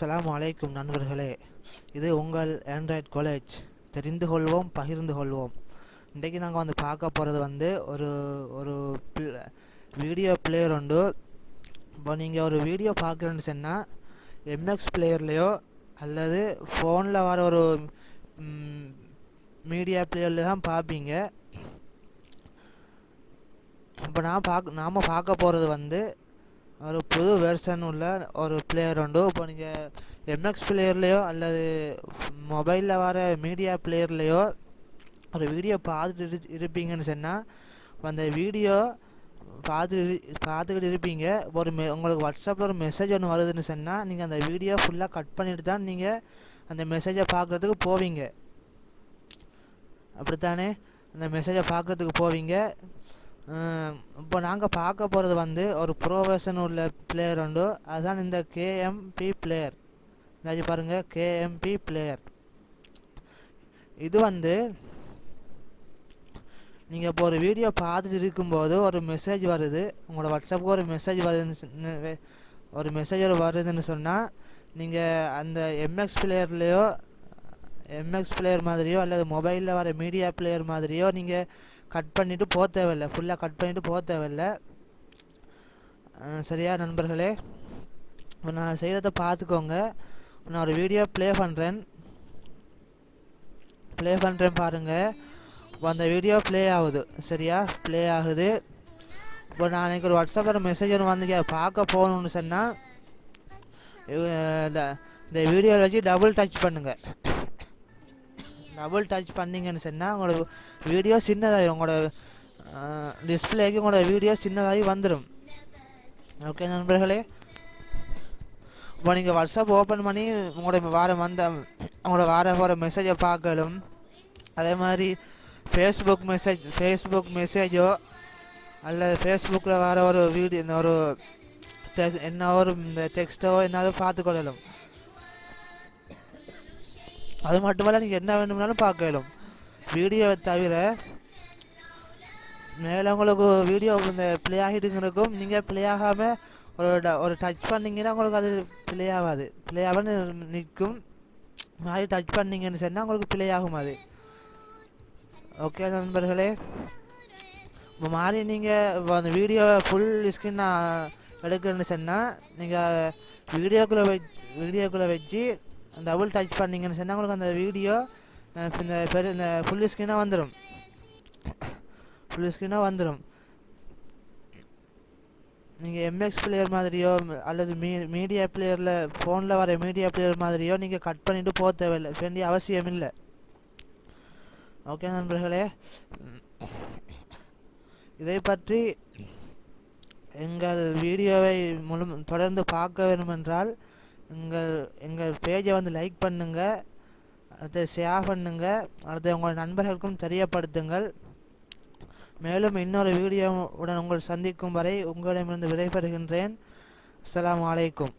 அஸ்லாம் அலைக்கும் நண்பர்களே. இது உங்கள் ஆண்ட்ராய்ட் காலேஜ் தெரிந்து கொள்வோம் பகிர்ந்து கொள்வோம். இன்றைக்கி நாங்கள் வந்து பார்க்க போகிறது வந்து ஒரு ஒரு வீடியோ பிளேயர் உண்டு. இப்போ நீங்கள் ஒரு வீடியோ பார்க்குறேன்னு சொன்னால் எம்எக்ஸ் பிளேயர்லேயோ அல்லது ஃபோனில் வர ஒரு மீடியா பிளேயரில் தான் பார்ப்பீங்க. இப்போ நான் பார்க்க நாம் பார்க்க போகிறது வந்து ஒரு புது வெர்ஷன் உள்ள ஒரு பிளேயர் உண்டு. இப்போ நீங்கள் எம்எக்ஸ் பிளேயர்லேயோ அல்லது மொபைலில் வர மீடியா பிளேயர்லேயோ ஒரு வீடியோ பார்த்துட்டு இரு இருப்பீங்கன்னு சொன்னால் அந்த வீடியோ பார்த்து பார்த்துக்கிட்டு இருப்பீங்க. ஒரு மெ உங்களுக்கு வாட்ஸ்அப்பில் ஒரு மெசேஜ் ஒன்று வருதுன்னு சொன்னால் நீங்கள் அந்த வீடியோ ஃபுல்லாக கட் பண்ணிட்டு தான் நீங்கள் அந்த மெசேஜை பார்க்குறதுக்கு போவீங்க. அப்படித்தானே? அந்த மெசேஜை பார்க்குறதுக்கு போவீங்க. இப்போ நாங்கள் பார்க்க போகிறது வந்து ஒரு ப்ரொஃபஷன் உள்ள பிளேயர் உண்டு. அதுதான் இந்த கேஎம்பி பிளேயர் இதாச்சும் பாருங்கள் கேஎம்பி பிளேயர் இது வந்து நீங்கள் இப்போ ஒரு வீடியோ பார்த்துட்டு இருக்கும்போது ஒரு மெசேஜ் வருது. உங்களோட வாட்ஸ்அப்புக்கு ஒரு மெசேஜ் வருதுன்னு ஒரு மெசேஜ் வருதுன்னு சொன்னால் நீங்கள் அந்த எம்எக்ஸ் பிளேயர்லேயோ எம்எக்ஸ் பிளேயர் மாதிரியோ அல்லது மொபைலில் வர மீடியா பிளேயர் மாதிரியோ நீங்கள் கட் பண்ணிவிட்டு போக தேவையில்லை. ஃபுல்லாக கட் பண்ணிவிட்டு போக தேவையில்லை. சரியா நண்பர்களே? இப்போ நான் செய்கிறத பார்த்துக்கோங்க நான் ஒரு வீடியோ ப்ளே பண்ணுறேன் ப்ளே பண்ணுறேன் பாருங்கள் இப்போ அந்த வீடியோ ப்ளே ஆகுது. சரியா? ப்ளே ஆகுது. இப்போ நான் எனக்கு ஒரு வாட்ஸ்அப்பில் மெசேஜ் ஒன்று வந்து பார்க்க போகணுன்னு சொன்னால் இந்த வீடியோவில் வச்சு டபுள் டச் பண்ணுங்கள் டபுள் டச் பண்ணிங்கன்னு சொன்னால் உங்களோட வீடியோ சின்னதாகி உங்களோட டிஸ்பிளேக்கு உங்களோட வீடியோ சின்னதாகி வந்துடும் ஓகே நண்பர்களே. இப்போ நீங்கள் வாட்ஸ்அப் ஓப்பன் பண்ணி உங்களோட வார வந்த உங்களோட வார போகிற மெசேஜை பார்க்கலும். அதே மாதிரி ஃபேஸ்புக் மெசேஜ் ஃபேஸ்புக் மெசேஜோ அல்லது ஃபேஸ்புக்கில் வர ஒரு வீடியோ இந்த ஒரு என்ன ஒரு இந்த டெக்ஸ்ட்டோ என்னதோ பார்த்துக்கொள்ளலும் அது மட்டுமல்ல நீங்கள் என்ன வேணும்னாலும் பார்க்கலாம். வீடியோவை தவிர மேலே உங்களுக்கு வீடியோ இந்த ப்ளே ஆகிட்டுங்கிறக்கும் நீங்கள் ப்ளே ஆகாமல் ஒரு ஒரு டச் பண்ணிங்கன்னா உங்களுக்கு அது ப்ளே ஆகாது. ப்ளே ஆகாமல் நிற்கும். மாதிரி டச் பண்ணிங்கன்னு சொன்னால் உங்களுக்கு ப்ளே ஆகும் அது. ஓகே நண்பர்களே. இப்போ மாதிரி நீங்கள் அந்த வீடியோவை ஃபுல் ஸ்க்ரீன் எடுக்கிறேன்னு சொன்னால் நீங்கள் வீடியோக்குள்ளே வச்சு வீடியோக்குள்ளே வச்சு டபுள் டச் பண்ணிங்கன்னு சொன்னால் உங்களுக்கு அந்த வீடியோ இந்த பெரு இந்த ஃபுல் ஸ்க்ரீனாக வந்துடும் ஃபுல் ஸ்க்ரீனாக வந்துடும் நீங்கள் எம்எக்ஸ் பிளேயர் மாதிரியோ அல்லது மீ மீடியா பிளேயரில் ஃபோனில் வர மீடியா பிளேயர் மாதிரியோ நீங்கள் கட் பண்ணிவிட்டு போக தேவையில்லை. வேண்டிய அவசியம் இல்லை. ஓகே நண்பர்களே. இதை பற்றி எங்கள் வீடியோவை முழு தொடர்ந்து பார்க்க வேண்டுமென்றால் எங்கள் எங்கள் பேஜை வந்து லைக் பண்ணுங்கள் அடுத்து ஷேர் பண்ணுங்கள் அடுத்து உங்கள் நண்பர்களுக்கும் தெரியப்படுத்துங்கள். மேலும் இன்னொரு வீடியோவுடன் உங்கள் சந்திக்கும் வரை உங்களிடமிருந்து விடைபெறுகின்றேன். அஸ்லாம் வலைக்கும்